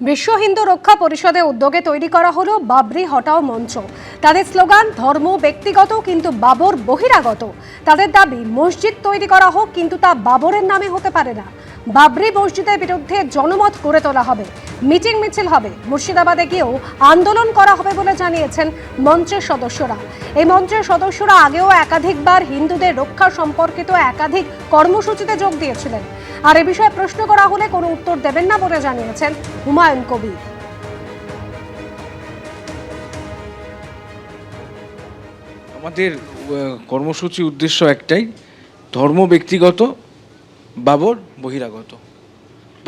বিশ্ব হিন্দু রক্ষা পরিষদের উদ্যোগে তৈরি করা হলো বাবরি হটাও মঞ্চ। তাদের স্লোগান, ধর্ম ব্যক্তিগত কিন্তু বাবর বহিরাগত। তাদের দাবি, মসজিদ তৈরি করা হোক কিন্তু তা বাবরের নামে হতে পারে না। বাবরি মসজিদের বিরুদ্ধে জনমত গড়ে তোলা হবে, মিটিং মিছিল হবে, মুর্শিদাবাদে গিয়েও আন্দোলন করা হবে বলে জানিয়েছেন মঞ্চের সদস্যরা। এই মঞ্চের সদস্যরা আগেও একাধিকবার হিন্দুদের রক্ষা সম্পর্কিত একাধিক কর্মসূচিতে যোগ দিয়েছিলেন। আর এ বিষয়ে প্রশ্ন করা হলে কোনো উত্তর দেবেন না বলে জানিয়েছেন হুমায়ুন কবির। আমাদের কর্মসূচি উদ্দেশ্য একটাই, ধর্ম ব্যক্তিগত, বাবর বহিরাগত।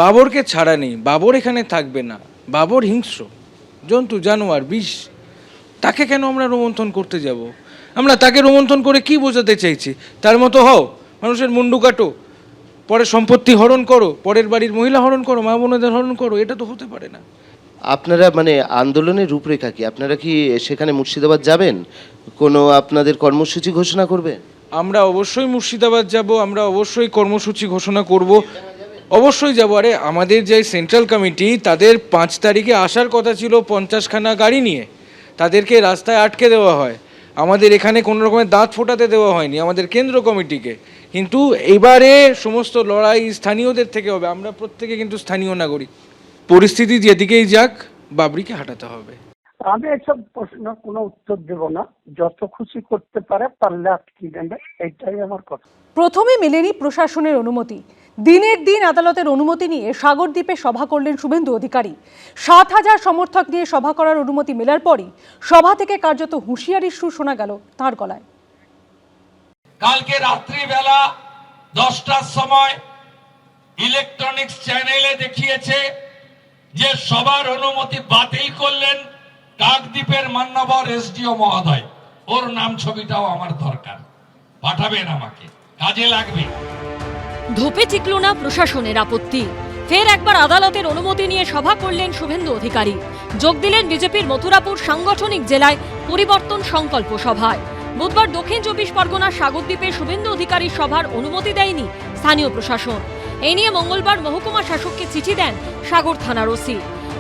বাবরকে ছাড়া নেই, বাবর এখানে থাকবে না, বাবর হিংস্র, জন্তু, জানোয়ার, বিষ, তাকে কেন আমরা রোমন্থন করতে যাব? আমরা তাকে রোমন্থন করে কি বোঝাতে চাইছি? তার মতো হও, মানুষের মুন্ডু কাটো পরে সম্পত্তি হরণ করো পরের বাড়ির মহিলা হরণ করো মা বোনদের হরণ করো এটা তো হতে পারে না। আপনারা মানে আন্দোলনের রূপরেখা কি? আপনারা কি সেখানে মুর্শিদাবাদ যাবেন? কোনো আপনাদের কর্মসূচি ঘোষণা করবেন আমরা অবশ্যই মুর্শিদাবাদ যাব আমরা অবশ্যই কর্মসূচি ঘোষণা করব। অবশ্যই যাব। আরে আমাদের যে সেন্ট্রাল কমিটি তাদের পাঁচ তারিখে আসার কথা ছিল পঞ্চাশখানা গাড়ি নিয়ে। তাদেরকে রাস্তায় আটকে দেওয়া হয়। আমাদের এখানে কোনো রকমের দাঁত ফোটাতে দেওয়া হয়নি আমাদের কেন্দ্র কমিটিকে। কিন্তু এবারে সমস্ত লড়াই স্থানীয়দের থেকে হবে আমরা প্রত্যেকে কিন্তু স্থানীয় নাগরিক। পরিস্থিতি যেদিকেই যাক বাবরিকে হাঁটাতে হবে। আমি এসব প্রশ্ন কোনো উত্তর দেব না। যত খুশি করতে পারে পারলে আটকে নেবে এটাই আমার কথা। প্রথমে মেলেনি প্রশাসনের অনুমতি। দিনের দিন আদালতের অনুমতি নিয়ে সাগরদ্বীপে সভা করলেন শুভেন্দু অধিকারী। সাত হাজার সমর্থক নিয়ে সভা করার অনুমতি মেলার পরই সভা থেকে কার্যত হুঁশিয়ারির সুর শোনা গেল তাঁর গলায়। কালকে রাত্রিবেলা দশটার সময় ইলেকট্রনিক্স চ্যানেলে দেখিয়েছে যে সবার অনুমতি বাতিল করলেন কাকদ্বীপের মান্যবর এসডিও মহোদয়। ওর নাম ছবিটাও আমার দরকার। পাঠাবেন আমাকে। কাজে লাগবে। ধোপে টিকল না প্রশাসনের আপত্তি। ফের একবার আদালতের অনুমতি নিয়ে সভা করলেন শুভেন্দু অধিকারী। যোগ দিলেন বিজেপির মথুরাপুর সাংগঠনিক জেলায় পরিবর্তন সংকল্প সভায়। বুধবার দক্ষিণ চব্বিশ পরগনার সাগরদ্বীপে শুভেন্দু অধিকারীর সভার অনুমতি দেয়নি স্থানীয় প্রশাসন। এ নিয়ে মঙ্গলবার মহকুমা শাসককে চিঠি দেন সাগর থানার ওসি।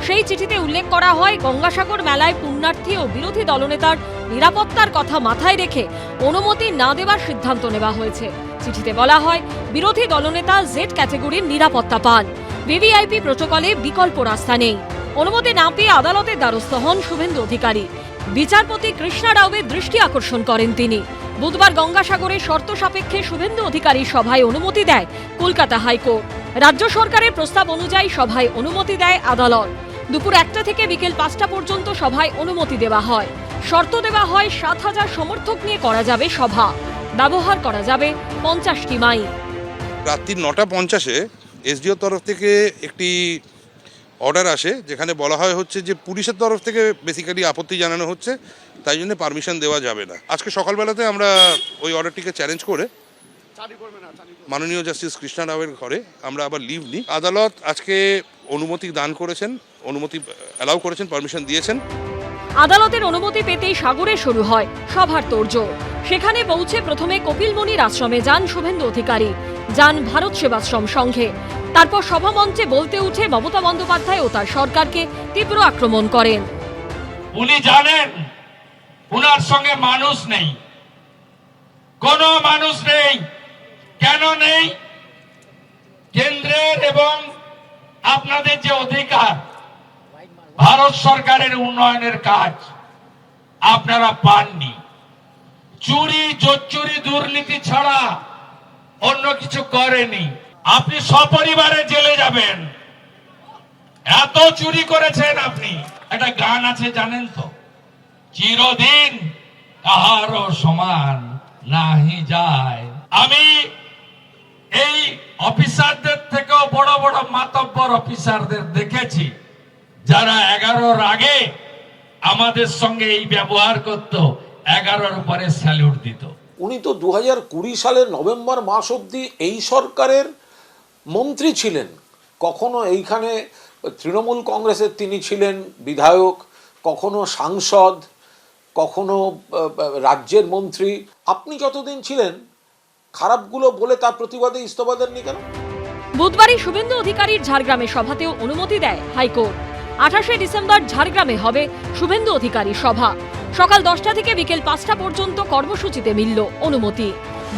সেই চিঠিতে উল্লেখ করা হয়, গঙ্গাসাগর মেলায় পুণ্যার্থী ও বিরোধী দলনেতার নিরাপত্তার কথা মাথায় রেখে অনুমতি না দেওয়ার সিদ্ধান্ত নেওয়া হয়েছে। চিঠিতে বলা হয়, বিরোধী দলনেতা জেড ক্যাটেগরির নিরাপত্তা পান। ভিভিআইপি প্রোটোকলে বিকল্প রাস্তা নেই। অনুমতি না পেয়ে আদালতের দ্বারস্থ হন শুভেন্দু অধিকারী। বিচারপতি কৃষ্ণা রাওয়ের দৃষ্টি আকর্ষণ করেন তিনি। বুধবার গঙ্গাসাগরে শর্ত সাপেক্ষে শুভেন্দু অধিকারী সভায় অনুমতি দেয় কলকাতা হাইকোর্ট। রাজ্য সরকারের প্রস্তাব অনুযায়ী সভায় অনুমতি দেয় আদালত। দুপুর একটা থেকে বিকেল পাঁচটা পর্যন্ত সভায় অনুমতি দেওয়া হয়। শর্ত দেওয়া হয় সাত হাজার সমর্থক নিয়ে করা যাবে সভা। ব্যবহার করা যাবে পঞ্চাশটি মাইল। রাত্রি নটা পঞ্চাশে এসডিও তরফ থেকে একটি অর্ডার আসে যেখানে বলা হয় হচ্ছে যে পুলিশের তরফ থেকে বেসিক্যালি আপত্তি জানানো হচ্ছে তাই জন্য পারমিশন দেওয়া যাবে না। আজকে সকালবেলাতে আমরা ওই অর্ডারটিকে চ্যালেঞ্জ করে মাননীয় জাস্টিস কৃষ্ণা রাওয়ের ঘরে আমরা আবার লিভ নিই। আদালত আজকে অনুমতি দান করেছেন অনুমতি অ্যালাউ করেছেন পারমিশন দিয়েছেন। আদালতের অনুমতি পেতেই সাগরে শুরু হয় সভার তোড়জোড়। সেখানে পৌঁছে প্রথমে কপিলমণির আশ্রমে যান শুভেন্দু অধিকারী। যান ভারত সেবাশ্রম সংঘে। তারপর সভামঞ্চে বলতে উঠে মমতা বন্দ্যোপাধ্যায় ও তার সরকারকে তীব্র আক্রমণ করেন। উনি জানেন, উনার সঙ্গে মানুষ নেই। কোনো মানুষ নেই। কেন নেই? কেন্দ্রের এবং আপনাদের যে অধিকার, ভারত সরকারের উন্নয়নের কাজ আপনারা পাননি। চুরি, জোচ্চুরি, দুর্নীতি ছাড়া অন্য কিছু করেনি। আপনি সপরিবারে জেলে যাবেন। এত চুরি করেছেন আপনি। একটা গান আছে, জানেন তো? চিরদিন কাহারও সমান নাহি যায়। আমি এই অফিসারদের থেকেও বড় বড় মাতব্বর অফিসারদের দেখেছি। যারা এগারোর আগে আমাদের সঙ্গে এই ব্যবহার করত। এগারোর পরে স্যালুট দিত। উনি তো দু কুড়ি সালের নভেম্বর মাস অবধি এই সরকারের মন্ত্রী ছিলেন। কখনো এইখানে তৃণমূল কংগ্রেসের তিনি ছিলেন বিধায়ক কখনো সাংসদ কখনো রাজ্যের মন্ত্রী। আপনি যতদিন ছিলেন খারাপগুলো বলে তার প্রতিবাদে ইস্তফা দেননি কেন? বুধবারই শুভেন্দু অধিকারীর ঝাড়গ্রামে সভাতেও অনুমতি দেয় হাইকোর্ট। আঠাশে ডিসেম্বর ঝাড়গ্রামে হবে শুভেন্দু অধিকারী সভা। সকাল দশটা থেকে বিকেল পাঁচটা পর্যন্ত কর্মসূচিতে মিলল অনুমতি।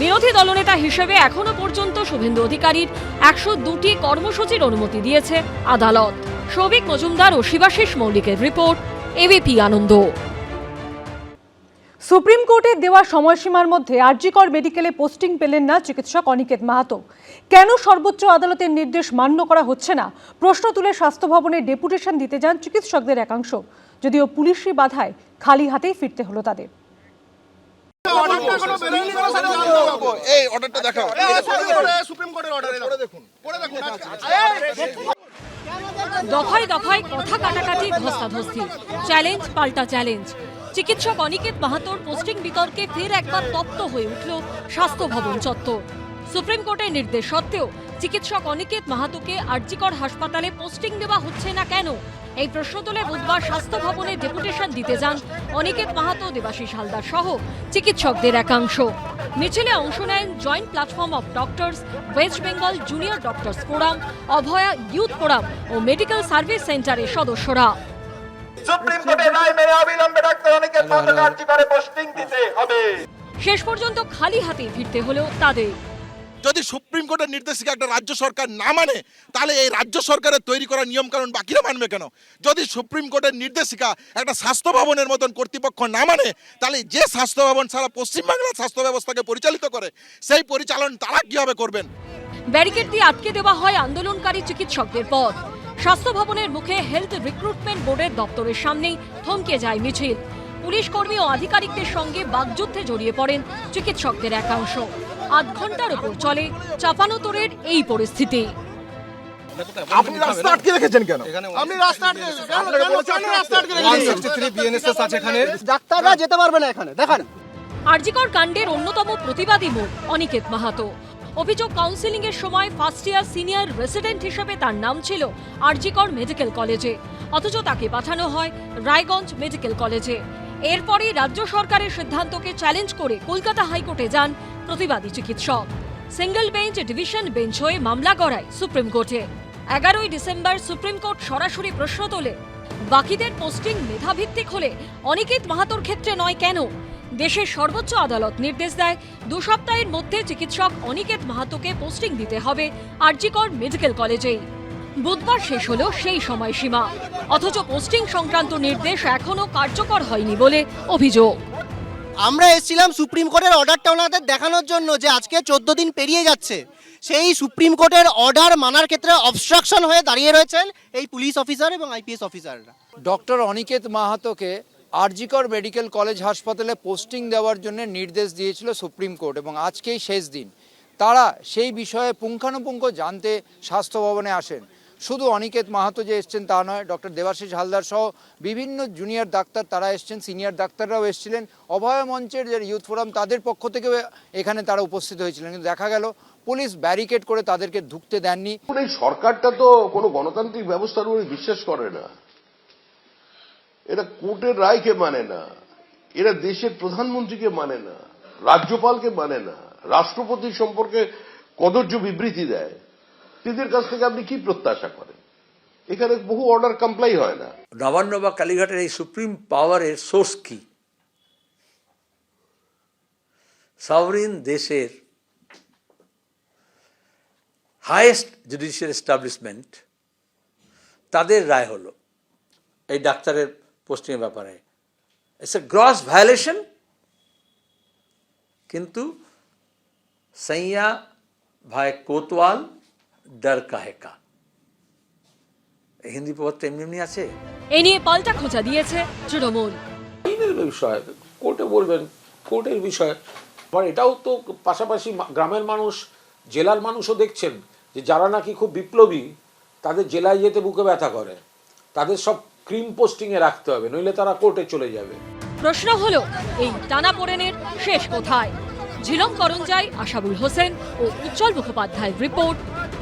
বিরোধী দলনেতা হিসেবে এখনও পর্যন্ত শুভেন্দু অধিকারীর একশো দুটি কর্মসূচির অনুমতি দিয়েছে আদালত। সৌভিক মজুমদার ও শিবাশিস মৌলিকের রিপোর্ট এবিপি আনন্দ। সুপ্রিম কোর্টের দেওয়া সময়সীমার মধ্যে আরজিকর মেডিকেলে পোস্টিং পেলেন না চিকিৎসক অনিকেত মাহাতো। কেন সর্বোচ্চ আদালতের নির্দেশ মান্য করা হচ্ছে না? প্রশ্ন তুলে স্বাস্থ্য ভবনে ডেপুটেশন দিতে যান চিকিৎসকদের একাংশ। যদিও পুলিশি বাধায় খালি হাতেই ফিরতে হলো তাদের। এই অর্ডারটা দেখাও। সুপ্রিম কোর্টের অর্ডার দেখুন। পড়ে দেখুন। দফায় দফায় কথা কাটাকাটি ধস্তাধস্তি। চ্যালেঞ্জ পাল্টা চ্যালেঞ্জ। চিকিৎসক অনিকেত মাহাতোর পোস্টিং বিতর্কে ফের একবার তপ্ত হয়ে উঠল স্বাস্থ্য ভবন চত্বর। সুপ্রিম কোর্টের নির্দেশ সত্ত্বেও চিকিৎসক অনিকেত মাহাতোকে আরজিকর হাসপাতালে পোস্টিং দেওয়া হচ্ছে না কেন? এই প্রশ্ন তুলে বুধবার স্বাস্থ্য ভবনে ডেপুটেশন দিতে যান অনিকেত মাহাতো দেবাশিস হালদার সহ চিকিৎসকদের একাংশ। মিছিলে অংশ নেন joint platform of doctors West Bengal junior doctors forum Abhaya youth forum O medical service সেন্টারের সদস্যরা। সুপ্রিম কোর্টের রায় মেনে অবিলম্বে ডাক্তার অনেকের মাথা কার্যকরে পোস্টিং দিতে হবে। শেষ পর্যন্ত খালি হাতে ফিরতে হলেও তাদের যদি সুপ্রিম কোর্টের নির্দেশিকা একটা রাজ্য সরকার না মানে তাহলে এই রাজ্য সরকারের তৈরি করা নিয়ম কানুন বাকিরা মানবে কেন? যদি সুপ্রিম কোর্টের নির্দেশিকা একটা স্বাস্থ্য ভবনের মতন কর্তৃপক্ষ না মানে তাহলে যে স্বাস্থ্য ভবন সারা পশ্চিমবাংলার স্বাস্থ্য ব্যবস্থাকে পরিচালিত করে, সেই পরিচালন তারা কীভাবে করবেন? ব্যারিকেড দিয়ে আটকে দেওয়া হয় আন্দোলনকারী চিকিৎসকদের পথ স্বাস্থ্য ভবনের মুখে হেলথ রিক্রুটমেন্ট বোর্ডের দপ্তরের সামনেই থমকে যায় মিছিল। পুলিশ কর্মী ও আধিকারিকদের সঙ্গে বাগযুদ্ধে জড়িয়ে পড়েন চিকিৎসকদের একাংশ। আধ ঘণ্টার ওপর চলে চাপানোতরের এই পরিস্থিতি। আপনি রাস্তা আটকে রেখেছেন কেন? আপনি রাস্তা আটকে কেন কেন রাস্তা আটকে রেখেছেন? ডাক্তাররা যেতে পারবে না এখানে দেখান। আরজিকর কাণ্ডের অন্যতম প্রতিবাদী মুখ অনিকেত মাহাতো। অভিযোগ কাউন্সিলিং এর সময় ফার্স্ট ইয়ার সিনিয়র রেসিডেন্ট হিসেবে তার নাম ছিল আরজিকর মেডিকেল কলেজে অথচ তাকে পাঠানো হয় রায়গঞ্জ মেডিকেল কলেজে এরপরই রাজ্য সরকারের সিদ্ধান্তকে চ্যালেঞ্জ করে কলকাতা হাইকোর্টে যান প্রতিবাদী চিকিৎসক। সিঙ্গল বেঞ্চ ডিভিশন বেঞ্চ হয়ে মামলা গড়ায় সুপ্রিম কোর্টে। এগারোই ডিসেম্বর সুপ্রিম কোর্ট সরাসরি প্রশ্ন তোলে, বাকিদের পোস্টিং মেধাভিত্তিক হলে অনিকেত মাহাতোর ক্ষেত্রে নয় কেন? দেশের সর্বোচ্চ আদালত নির্দেশ দেয়, দু সপ্তাহের মধ্যে চিকিৎসক অনিকেত মাহাতোকে পোস্টিং দিতে হবে আরজিকর মেডিকেল কলেজেই। বুধবার শেষ হলো সেই সময়সীমা। অথচ পোস্টিং সংক্রান্ত নির্দেশ এখনও কার্যকর হয়নি বলে অভিযোগ। আমরা এসেছিলাম সুপ্রিম কোর্টের অর্ডারটা ওনাদের দেখানোর জন্য যে আজকে চোদ্দ দিন পেরিয়ে যাচ্ছে। সেই সুপ্রিম কোর্টের অর্ডার মানার ক্ষেত্রে অবস্ট্রাকশন হয়ে দাঁড়িয়ে রয়েছেন এই পুলিশ অফিসার এবং আইপিএস অফিসাররা ডক্টর অনিকেত মাহাতোকে আরজিকর মেডিকেল কলেজ হাসপাতালে পোস্টিং দেওয়ার জন্য নির্দেশ দিয়েছিল সুপ্রিম কোর্ট এবং আজকেই শেষ দিন। তারা সেই বিষয়ে পুঙ্খানুপুঙ্খ জানতে স্বাস্থ্য ভবনে আসেন। শুধু অনিকেত মাহাতো যে এসছেন তা নয়, ডক্টর দেবাশিস হালদার সহ বিভিন্ন জুনিয়র ডাক্তার তারা এসছেন সিনিয়র ডাক্তাররাও এসেছিলেন। অভয় মঞ্চের যে ইউথ ফোরাম তাদের পক্ষ থেকেও এখানে তারা উপস্থিত হয়েছিলেন। কিন্তু দেখা গেল, পুলিশ ব্যারিকেড করে তাদেরকে ঢুকতে দেননি। এই সরকারটা তো কোনো গণতান্ত্রিক ব্যবস্থার উপরে বিশ্বাস করে না। এরা কোর্টের রায়কে মানে না। এরা দেশের প্রধানমন্ত্রীকে মানে না। রাজ্যপালকে মানে না। রাষ্ট্রপতি সম্পর্কে কদর্য বিবৃতি দেয়। এদের কাছ থেকে আপনি কি প্রত্যাশা করেন? এখানে বহু অর্ডার কমপ্লাই হয় না। নবান্ন বা কালীঘাটের এই সুপ্রিম পাওয়ারের সোর্স কি? সভরিন দেশের হায়েস্ট জুডিশিয়াল এস্টাবলিশমেন্ট তাদের রায় হলো, এই ডাক্তারের পোস্টিংয়ের ব্যাপারে। ইটস এ গ্রস ভায়োলেশন কিন্তু সৈয়া ভাই কোতওয়াল ডর কাহে কা এই হিন্দি প্রবাদ তো এমনি এমনি আছে এ নিয়ে পাল্টা খোঁজা দিয়েছে তৃণমূল আইনের বিষয় কোর্টে বলবেন কোর্টের বিষয় আবার এটাও তো পাশাপাশি গ্রামের মানুষ জেলার মানুষও দেখছেন যে যারা নাকি খুব বিপ্লবী তাদের জেলায় যেতে বুকে ব্যথা করে তাদের সব ক্রিম পোস্টিংয়ে রাখতে হবে নইলে তারা কোর্টে চলে যাবে। প্রশ্ন হলো এই টানাপোড়েনের শেষ কোথায়? ঝিলম করঞ্জাই আশাবুল হোসেন ও উজ্জ্বল মুখোপাধ্যায়ের report.